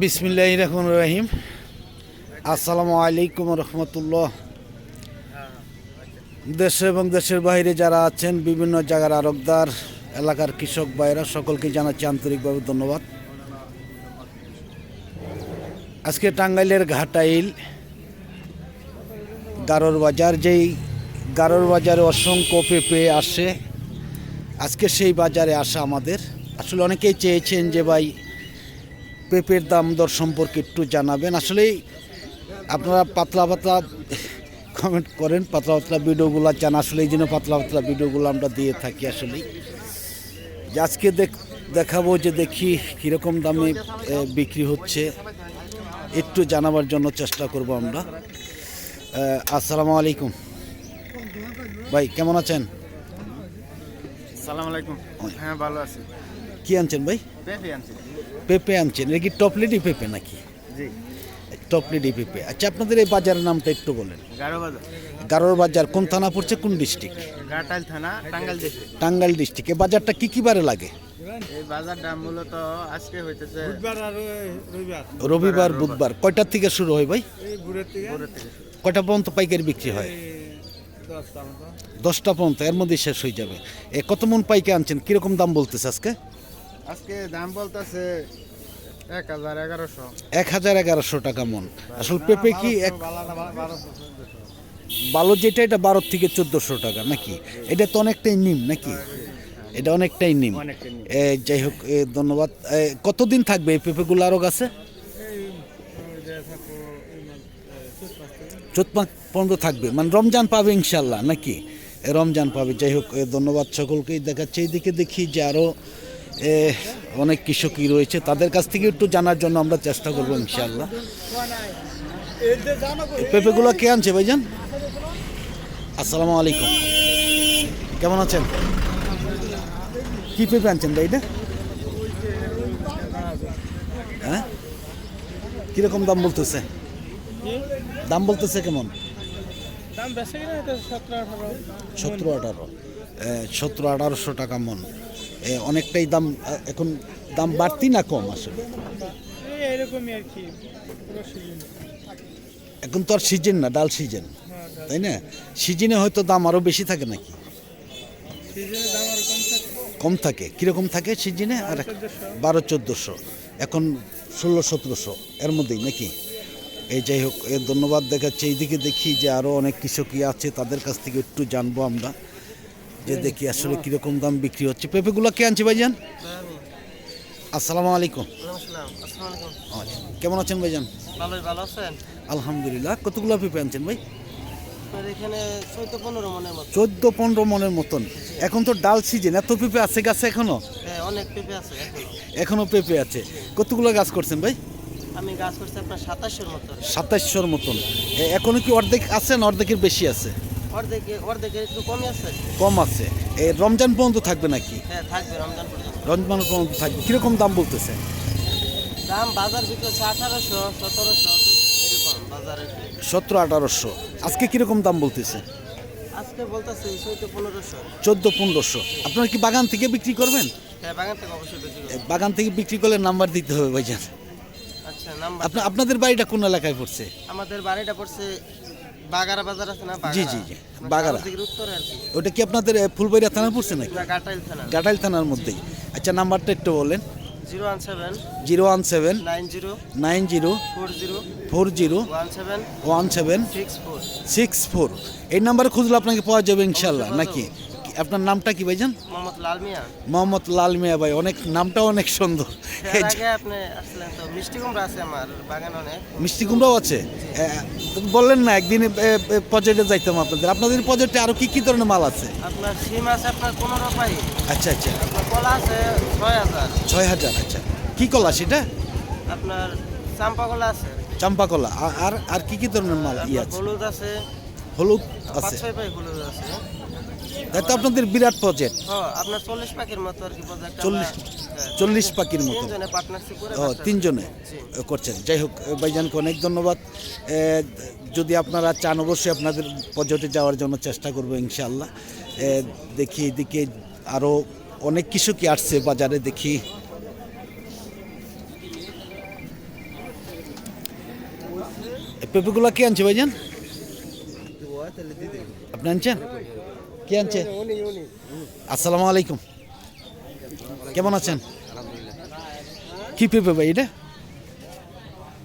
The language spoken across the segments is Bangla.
বিসমিল্লাহ রহমান রহিম। আসসালামু আলাইকুম রহমতুল্লাহ। দেশে এবং দেশের বাইরে যারা আছেন, বিভিন্ন জায়গার আরবদার, এলাকার কৃষক ভাইরা সকলকে জানাচ্ছি আন্তরিকভাবে ধন্যবাদ। আজকে টাঙ্গাইলের ঘাটাইল, গারোর বাজার, যেই গারোর বাজারে অসংখ্য পেঁপে আসে, আজকে সেই বাজারে আসা আমাদের। আসলে অনেকেই চেয়েছেন যে ভাই পেঁপের দাম দর সম্পর্কে একটু জানাবেন। আসলেই আপনারা পাতলা পাতলা কমেন্ট করেন পাতলা পাতলা ভিডিওগুলো চান। আসলে এই জন্য পাতলা পাতলা ভিডিওগুলো আমরা দিয়ে থাকি আসলেই যে আজকে দেখ দেখাবো যে দেখি কীরকম দামে বিক্রি হচ্ছে। একটু জানাবার জন্য চেষ্টা করব আমরা। আসসালামু আলাইকুম। ভাই কেমন আছেন? সালাম আলাইকুম। হ্যাঁ ভালো আছি। কি আনছেন ভাই? পেঁপে আনছি। পেঁপে আনছেন। এটা কি টপলেডি পেঁপে নাকি? জি। টপলেডি পেঁপে। আচ্ছা আপনাদের এই বাজারের নামটা একটু বলেন। গারো বাজার। গারোর বাজার কোন থানা পড়ছে কোন ডিস্ট্রিক্ট থানা টাঙ্গাইল ডিস্ট্রিক্ট এই বাজারটা কি কি বারে লাগে? এই বাজার দাম মূলত আজকে হইতেছে রবিবার। বুধবার। কয়টার থেকে শুরু হয় ভাই? থেকে। কয়টা পর্যন্ত পাইকারি বিক্রি হয়? দশটা পর্যন্ত। এর মধ্যে শেষ হয়ে যাবে। এ কত মন পাইকে আনছেন? কীরকম দাম বলতেছে আজকে? আজকে দাম বলতেছে এক হাজার এগারোশো। টাকা মন। আসলে পেঁপে কি এক ভালো যেটা এটা বারো থেকে চোদ্দোশো টাকা নাকি? এটা তো অনেকটাই নিম নাকি? এটা অনেকটাই নিম। যাই হোক ধন্যবাদ। কতদিন থাকবে এই পেঁপেগুলো আরও গাছে? চোদ্দ পর্যন্ত থাকবে। মানে রমজান পাবে ইনশাল্লাহ নাকি? রমজান পাবে। যাই হোক ধন্যবাদ সকলকেই দেখাচ্ছে। এইদিকে দেখি যে আরও অনেক কৃষকই রয়েছে। তাদের কাছ থেকে একটু জানার জন্য আমরা চেষ্টা করব ইনশাল্লাহ পেঁপেগুলো কে আনছে ভাইজান? আসসালামু আলাইকুম। কেমন আছেন? কি পেঁপে আনছেন ভাই এটা? হ্যাঁ? কীরকম দাম বলতেছে? দাম বলতেছে কেমন? সতেরো আঠারো। সতেরো আঠারো। আঠারোশো টাকা মন। অনেকটাই দাম এখন দাম বাড়তি না কম আসলে? এরকমই আর কি এখন তো আর সিজন না ডাল সিজন তাই না? সিজনে হয়তো দাম আরও বেশি থাকে নাকি? সিজনের দাম আর কম থাকে। কীরকম থাকে সিজনে আর বারো চোদ্দোশো। এখন ষোলো সতেরোশো এর মধ্যেই নাকি? এই যাই হোক এর ধন্যবাদ দেখাচ্ছে। এইদিকে দেখি যে আরও অনেক কৃষকই আছে তাদের কাছ থেকে একটু জানব আমরা। যে দেখি আসলে কীরকম দাম বিক্রি হচ্ছে। পেঁপেগুলো কে আনছে ভাইজান? আসসালামু আলাইকুম। আচ্ছা, কেমন আছেন ভাইজান? ভালো আছেন? আলহামদুলিল্লাহ। কতগুলো পেঁপে আনছেন ভাই? চোদ্দ পনেরো মনের মতন। এখন তো ডাল সিজন এত পেঁপে আছে গাছে এখনও? হ্যাঁ অনেক পেঁপে আছে এখনও। এখনও পেঁপে আছে। কতগুলো গাছ করছেন ভাই? আমি গাছ করছি আপনার সাতাশের মতন। সাতাইশশোর মতন। এখনও কি অর্ধেক আছে না অর্ধেকের বেশি আছে? অর্ধেকে অর্ধেকে একটু কমই আছে। কম আছে। রমজান পর্যন্ত থাকবে নাকি? হ্যাঁ থাকবে রমজান পর্যন্ত। রমজান পর্যন্ত থাকবে। কীরকম দাম বলতেছে? দাম বাজার বিক্রি আঠারোশো সতেরোশো এরকম বাজারে সতেরো আঠারোশো। আজকে কীরকম দাম বলতেছে? আজকে বলতেছে চৌদ্দ পনেরোশো। চোদ্দ পনেরোশো। আপনারা কি বাগান থেকে বিক্রি করবেন? হ্যাঁ বাগান থেকে অবশ্যই বিক্রি বাগান থেকে বিক্রি করলে নাম্বার দিতে হবে ভাইজান। আচ্ছা নাম্বার আপনাদের বাড়িটা কোন এলাকায় পড়ছে? আমাদের বাড়িটা পড়ছে বাগারা বাজার আছে না? জি, জি, বাগারা। ওটা কি আপনাদের ফুলবাড়িয়া থানা পড়ছে নাকি? গাটাইল থানার মধ্যেই। আচ্ছা নাম্বারটা একটু বলেন। Zero one seven zero one seven nine zero nine zero four zero four zero one seven one seven six four. Six four. এই নাম্বারে খুঁজলে আপনাকে পাওয়া যাবে ইনশাল্লাহ নাকি? আপনার নামটা কি ভাইজান? মোহাম্মদ লাল মিয়া। মোহাম্মদ লাল মিয়া ভাই অনেক নামটাও অনেক সুন্দর। আগে আপনি আসলেন তো। মিষ্টি কুমড়া আছে আমার বাগান অনেক। মিষ্টি কুমড়াও আছে? বললেন না একদিন প্রজেক্টে যাইতাম আপনাদের। আপনাদের প্রজেক্টে আরও কি কি ধরনের মাল আছে? আপনার সিম আছে আপনার পনেরো পাই। আচ্ছা আচ্ছা। আপনার কলা আছে ছয় হাজার। ছয় হাজার আচ্ছা। কি কলা সেটা? আপনার চাম্পা কলা আছে। চাম্পা কলা। আর আর কি কি ধরনের মাল ই আছে? হলুদ আছে। হলুদ আছে। হলুদ আছে। তো আপনাদের বিরাট প্রজেক্ট আপনার চল্লিশ পাখির মতো চল্লিশ চল্লিশ পাখির মতো। ও তিনজনে করছেন। যাই হোক ভাইজানকে অনেক ধন্যবাদ। যদি আপনারা চান অবশ্যই আপনাদের পর্যটে যাওয়ার জন্য চেষ্টা করব ইনশাল্লাহ দেখি এদিকে আরও অনেক কিছু কি আসছে বাজারে দেখি। পেঁপেগুলো কে আনছে ভাইজান? আপনি আনছেন? কে আনছে? আসসালামু আলাইকুম। কেমন আছেন? কি পেঁপে ভাই এটা?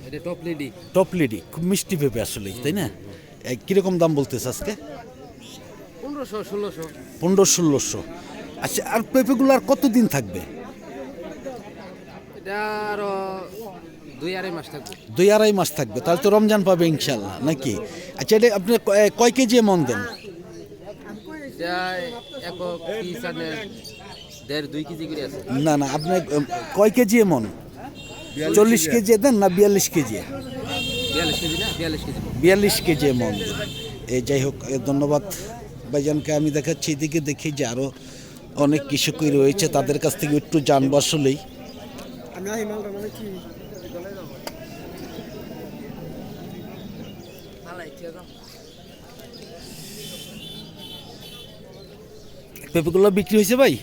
এটা টপ লেডি টপ লেডি খুব মিষ্টি পেঁপে আসলে তাই না? এই কীরকম দাম বলতেছে আজকে? পনেরোশো ষোলোশো। পনেরো ষোলোশো। আচ্ছা আর পেঁপেগুলো আর কতদিন থাকবে? এটা আরও দুই আড়াই মাস থাকবে। দুই আড়াই মাস থাকবে তাহলে তো রমজান পাবে ইনশাল্লাহ নাকি? আচ্ছা এটা আপনি কয় কেজি মন দেন? একক পিস আনে দেড় দুই কেজি করে আছে। না না আপনি কয় কেজি মন চল্লিশ কেজি। দেন না বিয়াল্লিশ কেজি? বিয়াল্লিশ কেজি না বিয়াল্লিশ কেজি। বিয়াল্লিশ কেজি মন এই যাই হোক ধন্যবাদ ভাইজানকে। আমি দেখাচ্ছি এদিকে দেখি যে আরও অনেক কৃষকই রয়েছে তাদের কাছ থেকে একটু জানব আসলেই। পেঁপেগুলো বিক্রি হয়েছে ভাই?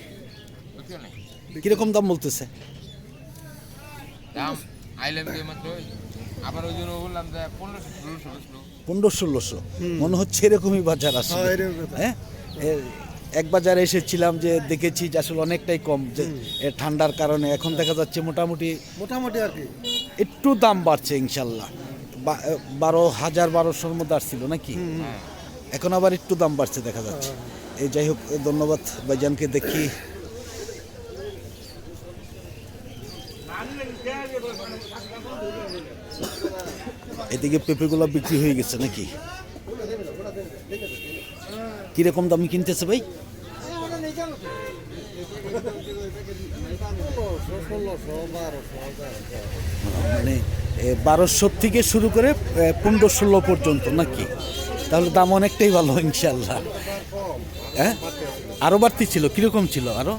কীরকম দাম বলতেছে? পনেরো ষোলোশো। মনে হচ্ছে এরকমই বাজার আসলে হ্যাঁ এক বাজারে এসেছিলাম যে দেখেছি যে আসলে অনেকটাই কম যে ঠান্ডার কারণে এখন দেখা যাচ্ছে মোটামুটি মোটামুটি আর কি। একটু দাম বাড়ছে ইনশাল্লাহ। বারো হাজার বারোশোর মধ্যে আসছিল নাকি? এখন আবার একটু দাম বাড়ছে দেখা যাচ্ছে। এই যাই হোক ধন্যবাদ ভাইজানকে দেখি। এদিকে পেঁপেগুলো বিক্রি হয়ে গেছে নাকি? কীরকম দাম কিনতেছে ভাই? মানে বারোশো থেকে শুরু করে পনেরো ষোলো পর্যন্ত নাকি? তাহলে দাম অনেকটাই ভালো ইনশাল্লাহ হ্যাঁ? আরও বাড়তি ছিল, কীরকম ছিল আরও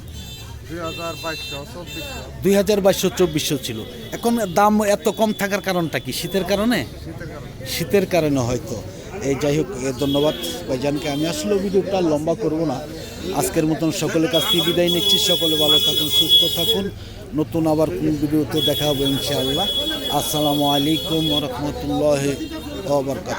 দুই হাজার বাইশশো, চব্বিশশো ছিল। এখন দাম এত কম থাকার কারণটা কি? শীতের কারণে? শীতের কারণে হয়তো। এই যাই হোক ধন্যবাদ ভাইজানকে। আমি আসলে ভিডিওটা লম্বা করব না। আজকের মতন সকলের কাছ থেকে বিদায় নিচ্ছি। সকলে ভালো থাকুন, সুস্থ থাকুন। নতুন আবার কোন ভিডিওতে দেখা হবে, ইনশাআল্লাহ। আসসালামু আলাইকুম রহমতুল্লাহ ওবরকাত